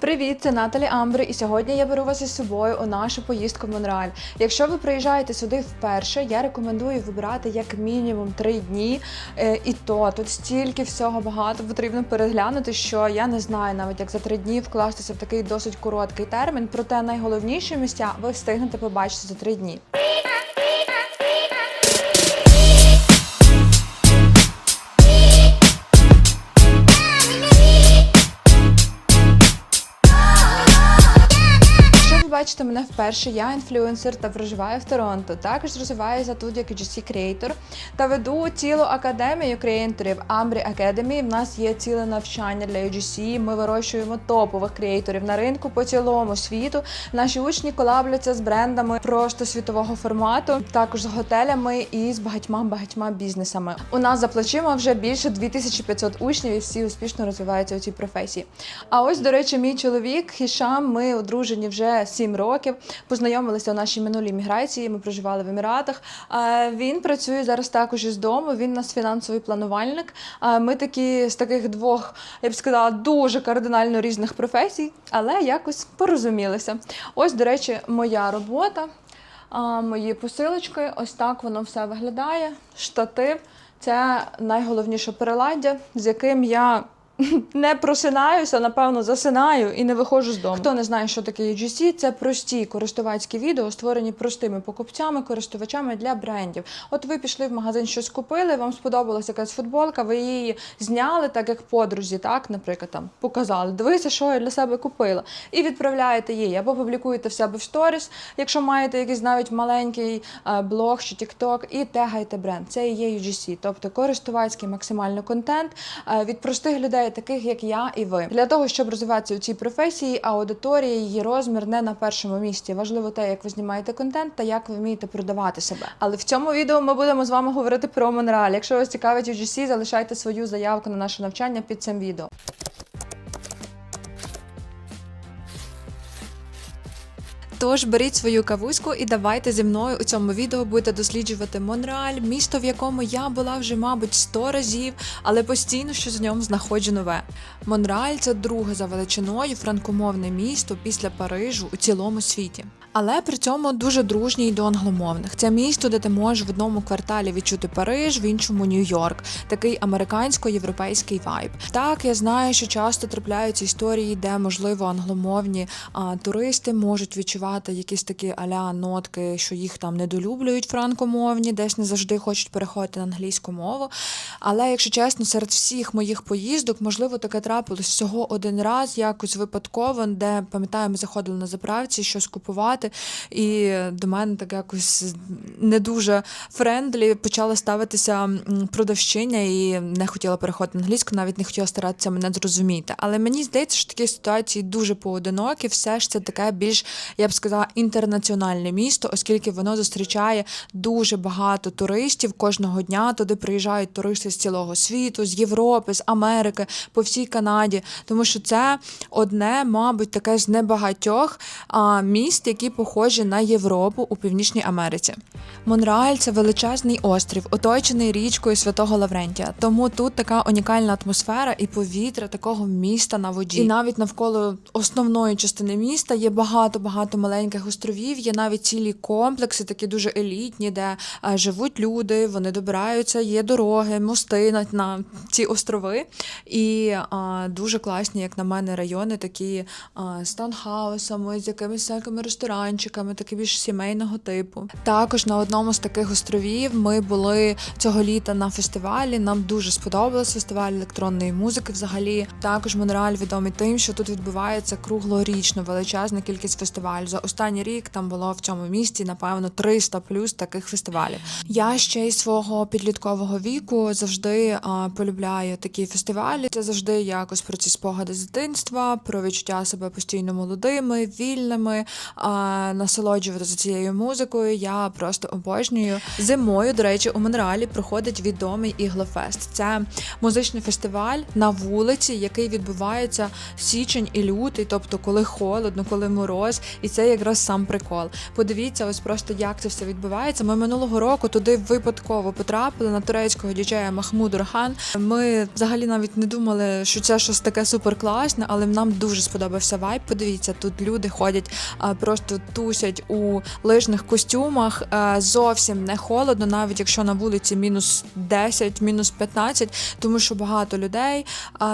Привіт, це Наталі Амбри, і сьогодні я беру вас із собою у нашу поїздку в Монреаль. Якщо ви приїжджаєте сюди вперше, я рекомендую вибирати як мінімум три дні. Е, І то тут стільки всього багато потрібно переглянути, що я не знаю навіть як за три дні вкластися в такий досить короткий термін. Проте найголовніші місця ви встигнете побачити за три дні. Бачите мене вперше, я інфлюенсер та проживаю в Торонто. Також розвиваюся тут як UGC креатор та веду цілу академію креаторів Ambry Academy. В нас є ціле навчання для UGC. Ми вирощуємо топових креаторів на ринку по цілому світу. Наші учні колабляться з брендами просто світового формату, також з готелями і з багатьма багатьма бізнесами. У нас за плечима вже більше 2500 учнів, і всі успішно розвиваються у цій професії. А ось, до речі, мій чоловік Хішам. Ми одружені вже 7 років. Познайомилися у нашій минулій міграції. Ми проживали в Еміратах. Він працює зараз також із дому. Він у нас фінансовий планувальник. Ми такі з таких двох, я б сказала, дуже кардинально різних професій, але якось порозумілися. Ось, до речі, моя робота. Мої посилочки, ось так воно все виглядає. Штатив це найголовніше приладдя, з яким я не просинаюся, напевно, засинаю і не виходжу з дому. Хто не знає, що таке UGC, це прості користувацькі відео, створені простими покупцями, користувачами для брендів. От ви пішли в магазин, щось купили, вам сподобалася якась футболка, ви її зняли, так як подрузі, так, наприклад, там показали. Дивися, що я для себе купила, і відправляєте їй або публікуєте в себе в сторіс, якщо маєте якийсь навіть маленький е, блог чи TikTok, і тегайте бренд. Це і є UGC, тобто користувацький максимально контент е, від простих людей, таких як я і ви. Для того, щоб розвиватися у цій професії, аудиторія, її розмір не на першому місці. Важливо те, як ви знімаєте контент та як ви вмієте продавати себе. Але в цьому відео ми будемо з вами говорити про Монреаль. Якщо вас цікавить UGC, залишайте свою заявку на наше навчання під цим відео. Тож беріть свою кавуську і давайте зі мною у цьому відео будете досліджувати Монреаль, місто, в якому я була вже, мабуть, 100 разів, але постійно щось в ньому знаходжу нове. Монреаль це друге за величиною франкомовне місто після Парижу у цілому світі. Але при цьому дуже дружній до англомовних. Це місто, де ти можеш в одному кварталі відчути Париж, в іншому Нью-Йорк, такий американсько-європейський вайб. Так, я знаю, що часто трапляються історії, де можливо англомовні а, туристи можуть відчувати якісь такі аля нотки, що їх там недолюблюють франкомовні, десь не завжди хочуть переходити на англійську мову. Але якщо чесно, серед всіх моїх поїздок, можливо, таке трапилось всього один раз, якось випадково, де пам'ятаю, ми заходили на заправці, щось купувати. І до мене так якось не дуже френдлі почала ставитися продавщиня і не хотіла переходити на англійську, навіть не хотіла старатися мене зрозуміти. Але мені здається, що такі ситуації дуже поодинокі. Все ж це таке більш, я б сказала, інтернаціональне місто, оскільки воно зустрічає дуже багато туристів кожного дня. Туди приїжджають туристи з цілого світу, з Європи, з Америки, по всій Канаді. Тому що це одне, мабуть, таке з небагатьох міст, які похожі на Європу у Північній Америці. Монреаль це величезний острів, оточений річкою Святого Лаврентія. Тому тут така унікальна атмосфера і повітря такого міста на воді. І навіть навколо основної частини міста є багато-багато маленьких островів. Є навіть цілі комплекси, такі дуже елітні, де е, живуть люди, вони добираються, є дороги, мости на, на ці острови. І а, дуже класні, як на мене, райони, такі а, з таунхаусами, з якимись всякими ресторанчиками, такі більш сімейного типу. Також на одному з таких островів ми були цього літа на фестивалі. Нам дуже сподобався фестиваль електронної музики. Взагалі, також Монреаль відомий тим, що тут відбувається круглорічно величезна кількість фестивалів. За останній рік там було в цьому місті, напевно, 300 плюс таких фестивалів. Я ще й свого підліткового віку завжди а, полюбляю такі фестивалі. Це завжди якось про ці спогади з дитинства, про відчуття себе постійно молодими, вільними, а, насолоджуватися цією музикою. Я просто обожнюю. Зимою, до речі, у Монреалі проходить відомий Іглофест. Це музичний фестиваль на вулиці, який відбувається січень і лютий, тобто коли холодно, коли мороз, і це якраз сам прикол. Подивіться, ось просто як це все відбувається. Ми минулого року туди випадково потрапили на турецького діджея Махмуд Рахан. Ми взагалі навіть не думали, що це щось таке суперкласне, але нам дуже сподобався вайб. Подивіться, тут люди ходять, а, тусять у лижних костюмах. Зовсім не холодно, навіть якщо на вулиці мінус 10, мінус 15, тому що багато людей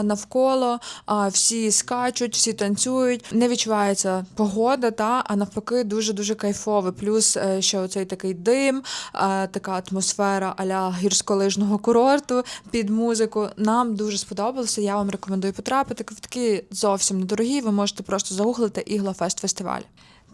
навколо, всі скачуть, всі танцюють. Не відчувається погода, та а навпаки, дуже дуже кайфово. Плюс е, ще оцей такий дим, е, така атмосфера аля гірськолижного курорту під музику. Нам дуже сподобалося. Я вам рекомендую потрапити. Квитки зовсім недорогі. Ви можете просто загуглити Іглофест фестиваль.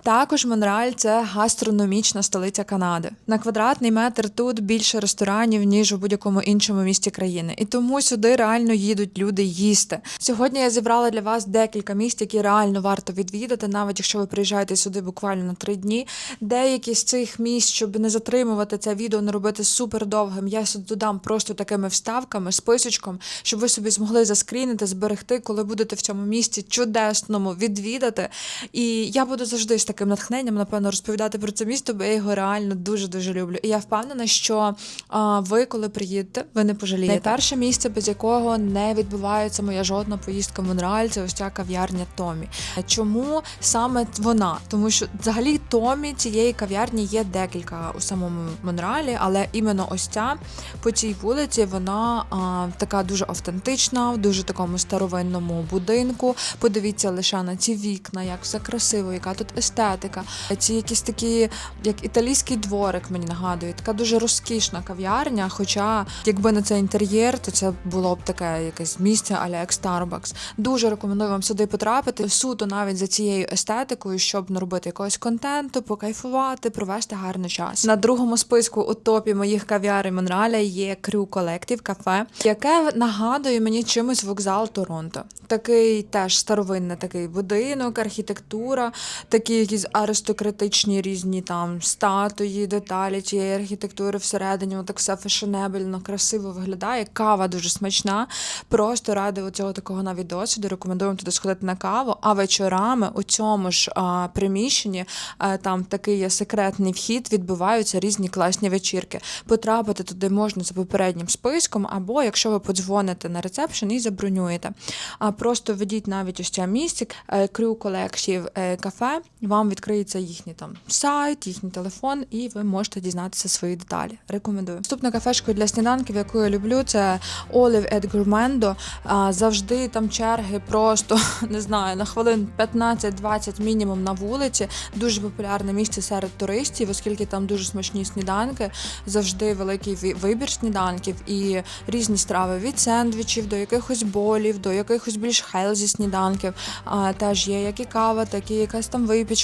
Також Монреаль це гастрономічна столиця Канади. На квадратний метр тут більше ресторанів ніж у будь-якому іншому місті країни, і тому сюди реально їдуть люди їсти. Сьогодні я зібрала для вас декілька місць, які реально варто відвідати, навіть якщо ви приїжджаєте сюди буквально на три дні. Деякі з цих місць, щоб не затримувати це відео, не робити супер довгим. Я сюди додам просто такими вставками, списочком, щоб ви собі змогли заскрінити, зберегти, коли будете в цьому місті чудесному відвідати. І я буду завжди з таким натхненням, напевно, розповідати про це місто, бо я його реально дуже дуже люблю. І я впевнена, що а, ви, коли приїдете, ви не пожалієте. Найперше місце, без якого не відбувається моя жодна поїздка в Монреаль, це ось ця кав'ярня Томі. Чому саме вона? Тому що взагалі Томі цієї кав'ярні є декілька у самому Монреалі, але іменно ось ця по цій вулиці вона а, така дуже автентична, в дуже такому старовинному будинку. Подивіться лише на ці вікна, як все красиво, яка тут естетика. Ці якісь такі, як італійський дворик, мені нагадує, така дуже розкішна кав'ярня. Хоча, якби не цей інтер'єр, то це було б таке якесь місце, аля як Starbucks. Дуже рекомендую вам сюди потрапити. Суто навіть за цією естетикою, щоб наробити якогось контенту, покайфувати, провести гарний час. На другому списку у топі моїх кав'ярень Монреаля є Крю Колектив кафе, яке нагадує мені чимось вокзал Торонто. Такий теж старовинний такий будинок, архітектура, такі якісь аристократичні різні там статуї, деталі цієї архітектури всередині. Так все фешенебельно, красиво виглядає. Кава дуже смачна. Просто ради цього такого навіть досвіду рекомендуємо туди сходити на каву. А вечорами у цьому ж а, приміщенні а, там такий є секретний вхід, відбуваються різні класні вечірки. Потрапити туди можна за попереднім списком, або якщо ви подзвоните на рецепшн і забронюєте. А просто введіть навіть ось це місце Крю е, кафе. Вам відкриється їхній там сайт, їхній телефон, і ви можете дізнатися свої деталі. Рекомендую. Наступна кафешка для сніданків, яку я люблю, це Olive at Gourmando. Завжди там черги просто не знаю на хвилин 15-20 мінімум на вулиці. Дуже популярне місце серед туристів, оскільки там дуже смачні сніданки, завжди великий вибір сніданків і різні страви від сендвічів до якихось болів, до якихось більш хелзі сніданків. Теж є як і кава, так і якась там випічка.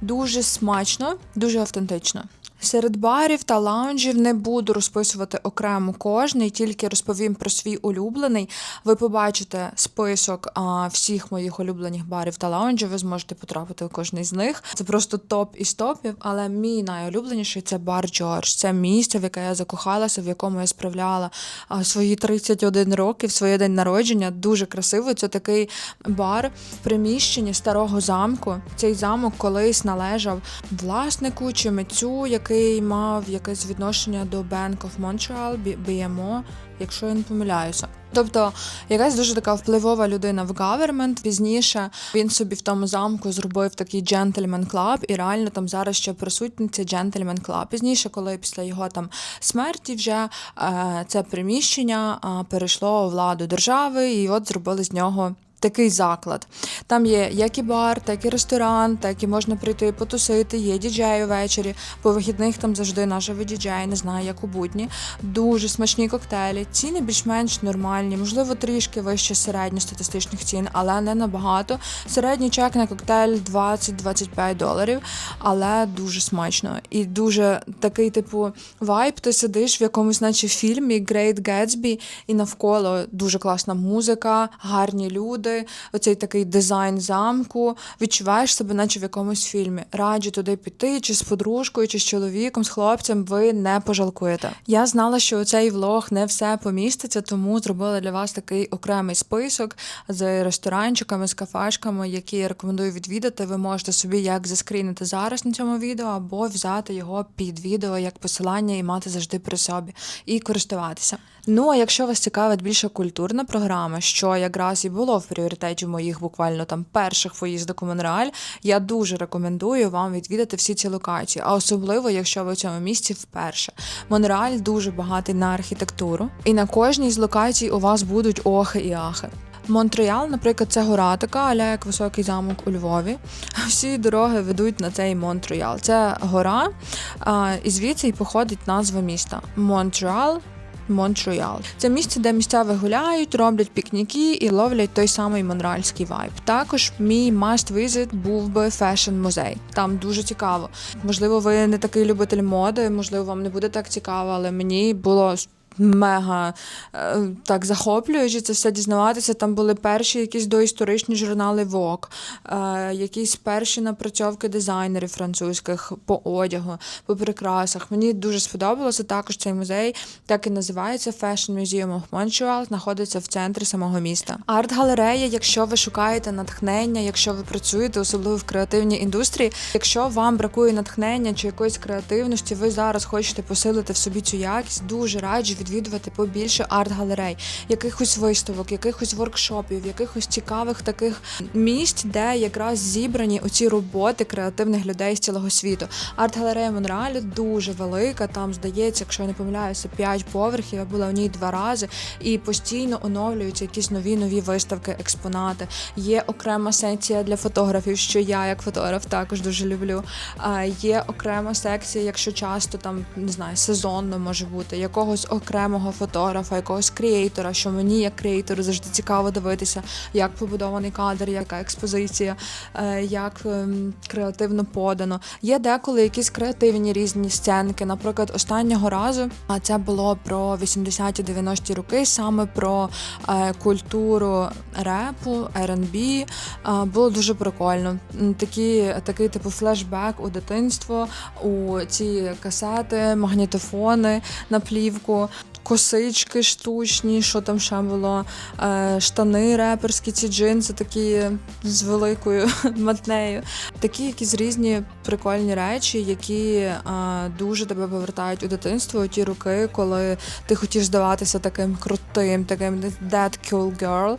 Дуже смачно, дуже автентично. Серед барів та лаунжів не буду розписувати окремо кожний, тільки розповім про свій улюблений. Ви побачите список а, всіх моїх улюблених барів та лаунжів. Ви зможете потрапити у кожний з них. Це просто топ із топів. Але мій найулюбленіший це бар Джордж. Це місце, в яке я закохалася, в якому я справляла свої 31 років, своє день народження. Дуже красиво. Це такий бар в приміщенні старого замку. Цей замок колись належав власнику чи митцю, який мав якесь відношення до Bank of Montreal, BMO, якщо я не помиляюся. Тобто якась дуже така впливова людина в гавермент. Пізніше він собі в тому замку зробив такий джентльмен клаб, і реально там зараз ще присутній джентльмен клаб. Пізніше, коли після його там смерті вже е, це приміщення е, перейшло у владу держави, і от зробили з нього. Такий заклад. Там є як і бар, так і ресторан, так і можна прийти потусити, є діджеї ввечері. По вихідних там завжди наживий діджей, не знаю, як у будні. Дуже смачні коктейлі. Ціни більш-менш нормальні, можливо, трішки вище середньостатистичних цін, але не набагато. Середній чек на коктейль 20-25 доларів, але дуже смачно. І дуже такий, типу, вайб. Ти сидиш в якомусь, наче фільмі Great Gatsby, і навколо дуже класна музика, гарні люди. Туди, оцей такий дизайн замку. Відчуваєш себе, наче в якомусь фільмі. Раджу туди піти, чи з подружкою, чи з чоловіком, з хлопцем. Ви не пожалкуєте. Я знала, що цей влог не все поміститься, тому зробила для вас такий окремий список з ресторанчиками, з кафешками, які я рекомендую відвідати. Ви можете собі як заскрінити зараз на цьому відео, або взяти його під відео як посилання і мати завжди при собі і користуватися. Ну а якщо вас цікавить більше культурна програма, що якраз і було в пріоритеті моїх буквально там перших поїздок у Монреаль, я дуже рекомендую вам відвідати всі ці локації, а особливо, якщо ви в цьому місці вперше. Монреаль дуже багатий на архітектуру, і на кожній з локацій у вас будуть охи і ахи. Монтреал, наприклад, це гора така, аля як високий замок у Львові. Всі дороги ведуть на цей Монтреал. Це гора, і звідси й походить назва міста Монтреал. Монтреал. Це місце, де місцеві гуляють, роблять пікніки і ловлять той самий монреальський вайб. Також мій must visit був би фешн музей. Там дуже цікаво. Можливо, ви не такий любитель моди, можливо, вам не буде так цікаво, але мені було мега е, так захоплююче це все дізнаватися. Там були перші якісь доісторичні журнали Vogue, е, якісь перші напрацьовки дизайнерів французьких по одягу, по прикрасах. Мені дуже сподобалося також цей музей, так і називається Fashion Museum of Montreal, знаходиться в центрі самого міста. Арт-галерея, якщо ви шукаєте натхнення, якщо ви працюєте, особливо в креативній індустрії, якщо вам бракує натхнення чи якоїсь креативності, ви зараз хочете посилити в собі цю якість, дуже раджу відвідувати побільше арт-галерей, якихось виставок, якихось воркшопів, якихось цікавих таких місць, де якраз зібрані оці роботи креативних людей з цілого світу. Арт-галерея Монреалю дуже велика. Там здається, якщо я не помиляюся, 5 поверхів. Я була в ній два рази, і постійно оновлюються якісь нові нові виставки, експонати. Є окрема секція для фотографів, що я як фотограф також дуже люблю. Є окрема секція, якщо часто там не знаю, сезонно може бути якогось окремого фотографа, якогось креатора, що мені як креатору завжди цікаво дивитися, як побудований кадр, яка експозиція, е, як ем, креативно подано. Є деколи якісь креативні різні сценки. Наприклад, останнього разу, а це було про 80-90-ті роки, саме про е, культуру репу, R&B. Було дуже прикольно. Такі, такий типу флешбек у дитинство, у ці касети, магнітофони на плівку. Косички штучні, що там ще було, е, штани реперські, ці джинси такі з великою матнею. Такі якісь різні прикольні речі, які е, дуже тебе повертають у дитинство, у ті роки, коли ти хотів здаватися таким крутим, таким that cool girl.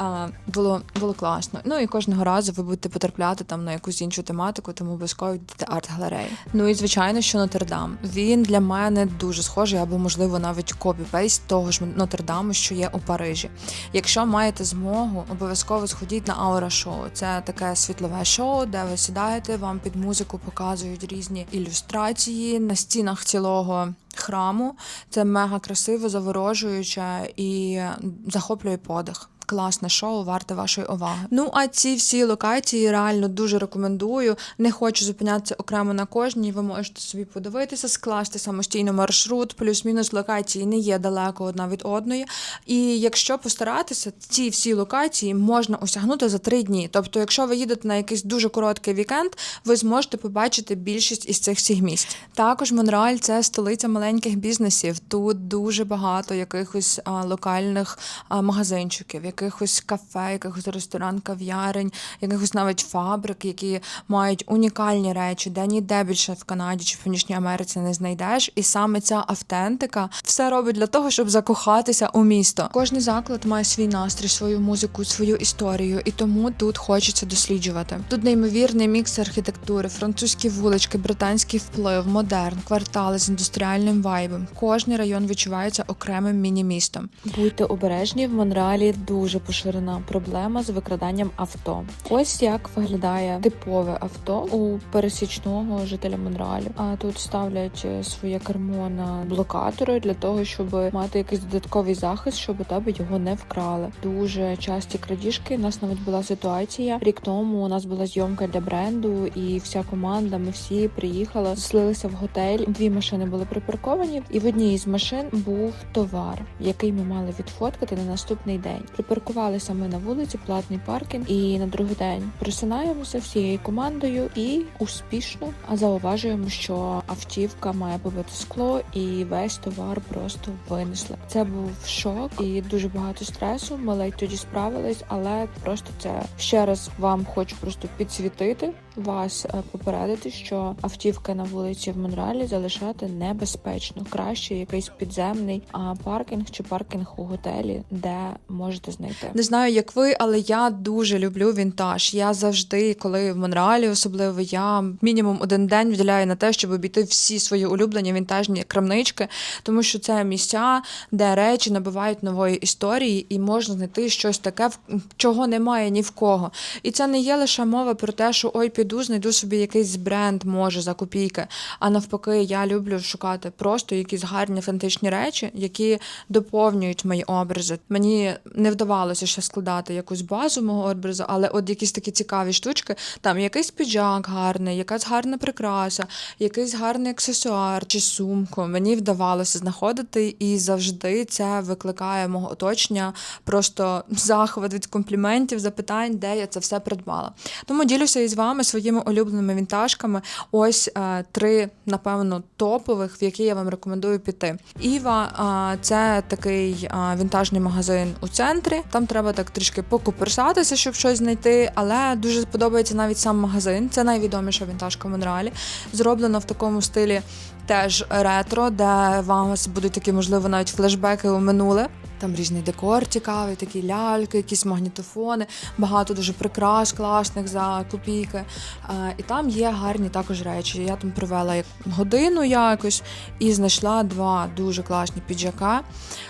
Е, було, було класно. Ну і кожного разу ви будете потрапляти там на якусь іншу тематику, тому обов'язково йдете арт-галереї. Ну і звичайно, що Нотр-Дам. Він для мене дуже схожий, або можливо навіть копі-пейст того ж Нотр-Даму, що є у Парижі. Якщо маєте змогу, обов'язково сходіть на аура шоу. Це таке світлове шоу, де ви сідаєте, вам під музику показують різні ілюстрації на стінах цілого. Храму це мега красиво, заворожуюче і захоплює подих. Класне шоу, варте вашої уваги. Ну а ці всі локації реально дуже рекомендую. Не хочу зупинятися окремо на кожній. Ви можете собі подивитися, скласти самостійно маршрут, плюс-мінус локації не є далеко одна від одної. І якщо постаратися, ці всі локації можна осягнути за три дні. Тобто, якщо ви їдете на якийсь дуже короткий вікенд, ви зможете побачити більшість із цих всіх місць. Також Монреаль це столиця маленьких бізнесів. Тут дуже багато якихось локальних магазинчиків, якихось кафе, якихось ресторан, кав'ярень, якихось навіть фабрик, які мають унікальні речі, де ніде більше в Канаді чи в Північній Америці не знайдеш. І саме ця автентика все робить для того, щоб закохатися у місто. Кожний заклад має свій настрій, свою музику, свою історію, і тому тут хочеться досліджувати. Тут неймовірний мікс архітектури, французькі вулички, британський вплив, модерн, квартали з індустріальним вайбом. Кожний район відчувається окремим міні-містом. Будьте обережні, в Монреалі дуже поширена проблема з викраданням авто. Ось як виглядає типове авто у пересічного жителя Монреалю. А тут ставлять е, своє кермо на блокатори для того, щоб мати якийсь додатковий захист, щоб у тебе його не вкрали. Дуже часті крадіжки. У нас навіть була ситуація. Рік тому у нас була зйомка для бренду, і вся команда, ми всі приїхали, слилися в готель. Дві машини були припарковані, і в одній із машин був товар, який ми мали відфоткати на наступний день. Припаркувалися ми на вулиці, платний паркінг, і на другий день просинаємося всією командою і успішно зауважуємо, що автівка має побити скло, і весь товар просто винесли. Це був шок і дуже багато стресу. Ми ледь тоді справились, але просто це ще раз вам хочу просто підсвітити вас, е, попередити, що автівки на вулиці в Монреалі залишати небезпечно. Краще якийсь підземний паркінг чи паркінг у готелі, де можете знайти. Не знаю, як ви, але я дуже люблю вінтаж. Я завжди, коли в Монреалі, особливо, я мінімум один день виділяю на те, щоб обійти всі свої улюблені вінтажні крамнички, тому що це місця, де речі набувають нової історії, і можна знайти щось таке, чого немає ні в кого. І це не є лише мова про те, що ой, піду, знайду собі якийсь бренд, може за копійки. А навпаки, я люблю шукати просто якісь гарні автентичні речі, які доповнюють мої образи. Мені не вдавалося ще складати якусь базу мого образу, але от якісь такі цікаві штучки, там якийсь піджак гарний, якась гарна прикраса, якийсь гарний аксесуар чи сумку. Мені вдавалося знаходити, і завжди це викликає мого оточення просто захват від компліментів, запитань, де я це все придбала. Тому ділюся із вами своїми улюбленими вінтажками. Ось е, три, напевно, топових, в які я вам рекомендую піти. Іва е, це такий е, вінтажний магазин у центрі. Там треба так трішки покуперсатися, щоб щось знайти. Але дуже подобається навіть сам магазин. Це найвідоміша вінтажка в Монреалі. Зроблено в такому стилі теж ретро, де вам будуть такі, можливо, навіть флешбеки у минуле. Там різний декор цікавий, такі ляльки, якісь магнітофони, багато дуже прикрас класних за копійки. Е, І там є гарні також речі. Я там провела годину якось і знайшла два дуже класні піджака,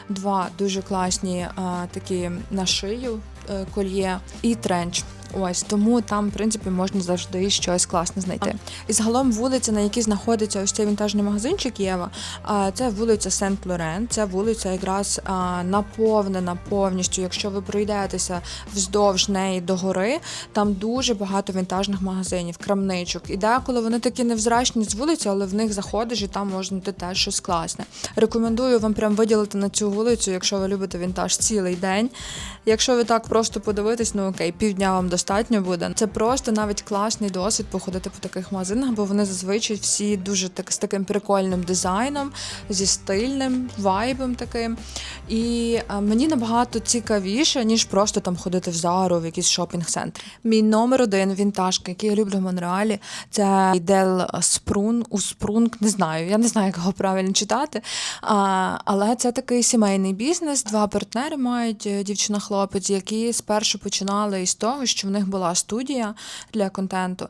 два дуже класні е, такі на шию е, кольє і тренч. Ось тому там, в принципі, можна завжди щось класне знайти. І загалом вулиця, на якій знаходиться ось цей вінтажний магазинчик Єва, це вулиця Сент Лорен. Це вулиця якраз наповнена повністю. Якщо ви пройдетеся вздовж неї до гори, там дуже багато вінтажних магазинів, крамничок. І деколи вони такі невзрачні з вулиці, але в них заходиш і там можна теж щось класне. Рекомендую вам прям виділити на цю вулицю, якщо ви любите вінтаж цілий день. Якщо ви так просто подивитесь, ну окей, півдня вам достатньо буде. Це просто навіть класний досвід походити по таких магазинах, бо вони зазвичай всі дуже так з таким прикольним дизайном, зі стильним вайбом таким. І е, мені набагато цікавіше, ніж просто там ходити в Зару, в якийсь шопінг-центр. Мій номер один вінтажка, який я люблю в Монреалі, це Дел Спрун, Успрунг, не знаю. Я не знаю, як його правильно читати. А, але це такий сімейний бізнес. Два партнери мають е, дівчина-хлопець, які спершу починали із того, що них була студія для контенту.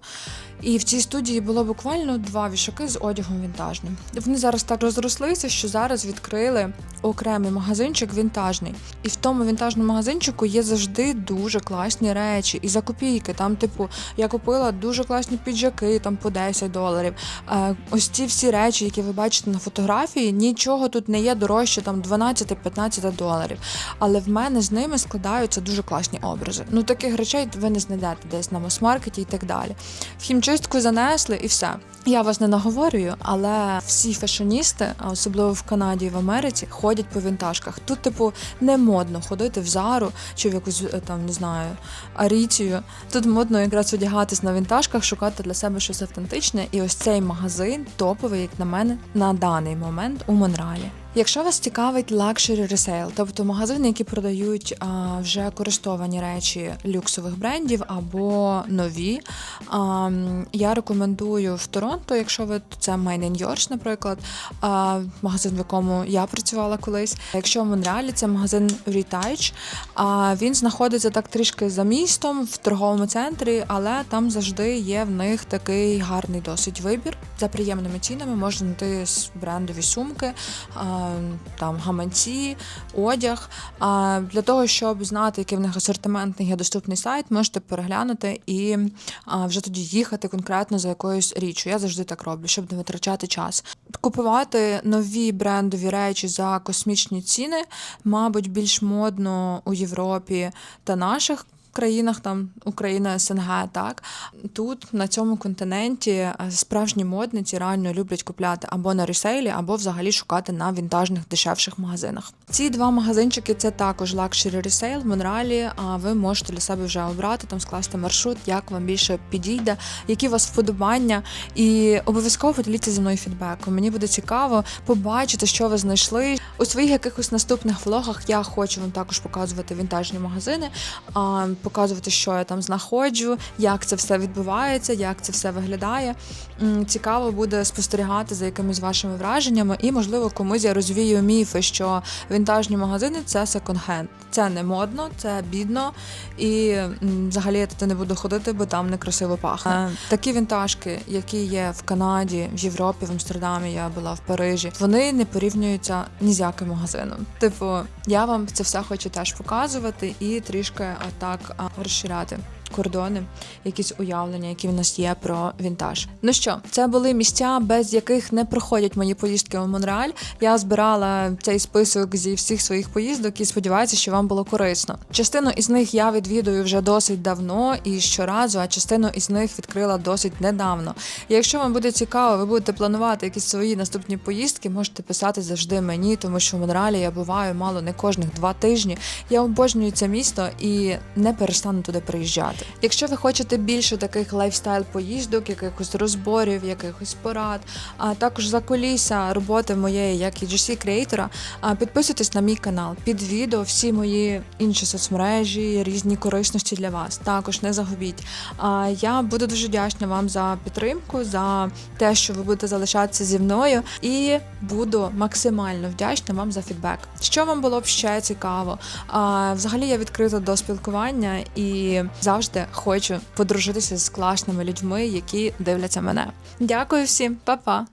І в цій студії було буквально два вішаки з одягом вінтажним. Вони зараз так розрослися, що зараз відкрили окремий магазинчик вінтажний. І в тому вінтажному магазинчику є завжди дуже класні речі. І за копійки. Там, типу, я купила дуже класні піджаки там по 10 доларів. Е, ось ці всі речі, які ви бачите на фотографії, нічого тут не є дорожче там 12-15 доларів. Але в мене з ними складаються дуже класні образи. Ну таких речей ви не знайдете десь на мас-маркеті і так далі. В хімчистку занесли і все. Я вас не наговорюю, але всі фешоністи, особливо в Канаді і в Америці, ходять по вінтажках. Тут, типу, не модно ходити в зару чи в якусь е, там не знаю аріцію. Тут модно якраз одягатись на вінтажках, шукати для себе щось автентичне. І ось цей магазин топовий, як на мене, на даний момент у Монреалі. Якщо вас цікавить лакшері ресейл, тобто магазини, які продають а, вже користовані речі люксових брендів або нові, а, я рекомендую в Торонто, якщо ви це Mine in Yours, наприклад, магазин, в якому я працювала колись. Якщо в Монреалі це магазин Retouch, а він знаходиться так трішки за містом в торговому центрі, але там завжди є в них такий гарний досить вибір за приємними цінами. Можна знайти брендові сумки, там гаманці, одяг. Для того, щоб знати, який в них асортиментний є доступний сайт, можете переглянути і вже тоді їхати конкретно за якоюсь річчю. Я завжди так роблю, щоб не витрачати час. Купувати нові брендові речі за космічні ціни, мабуть, більш модно у Європі та наших країнах, там Україна, СНГ, так тут на цьому континенті е, справжні модниці реально люблять купляти або на ресейлі, або взагалі шукати на вінтажних дешевших магазинах. Ці два магазинчики це також лакшері ресейл в Монреалі. А ви можете для себе вже обрати там, скласти маршрут, як вам більше підійде, які у вас вподобання, і обов'язково поділіться зі мною фідбеком. Мені буде цікаво побачити, що ви знайшли у своїх якихось наступних влогах. Я хочу вам також показувати вінтажні магазини, а, показувати, що я там знаходжу, як це все відбувається, як це все виглядає. Цікаво буде спостерігати за якимись вашими враженнями, і можливо комусь я розвію міфи, що вінтажні магазини це секонд-хенд. Це не модно, це бідно, і взагалі я туди не буду ходити, бо там некрасиво пахне. Е, Такі вінтажки, які є в Канаді, в Європі, в Амстердамі, я була в Парижі, вони не порівнюються ні з яким магазином. Типу, я вам це все хочу теж показувати і трішки отак а, розширяти. Кордони, якісь уявлення, які в нас є про вінтаж. Ну що, це були місця, без яких не проходять мої поїздки у Монреаль. Я збирала цей список зі всіх своїх поїздок і сподіваюся, що вам було корисно. Частину із них я відвідую вже досить давно і щоразу, а частину із них відкрила досить недавно. І якщо вам буде цікаво, ви будете планувати якісь свої наступні поїздки, можете писати завжди мені, тому що в Монреалі я буваю мало не кожних два тижні. Я обожнюю це місто і не перестану туди приїжджати. Якщо ви хочете більше таких лайфстайл поїздок, якихось розборів, якихось порад, а також за куліса роботи моєї, як і GC креатора, підписуйтесь на мій канал. Під відео всі мої інші соцмережі, різні корисності для вас. Також не загубіть. А я буду дуже вдячна вам за підтримку, за те, що ви будете залишатися зі мною, і буду максимально вдячна вам за фідбек. Що вам було б ще цікаво? Взагалі я відкрита до спілкування і завжди хочу подружитися з класними людьми, які дивляться мене. Дякую всім, па-па!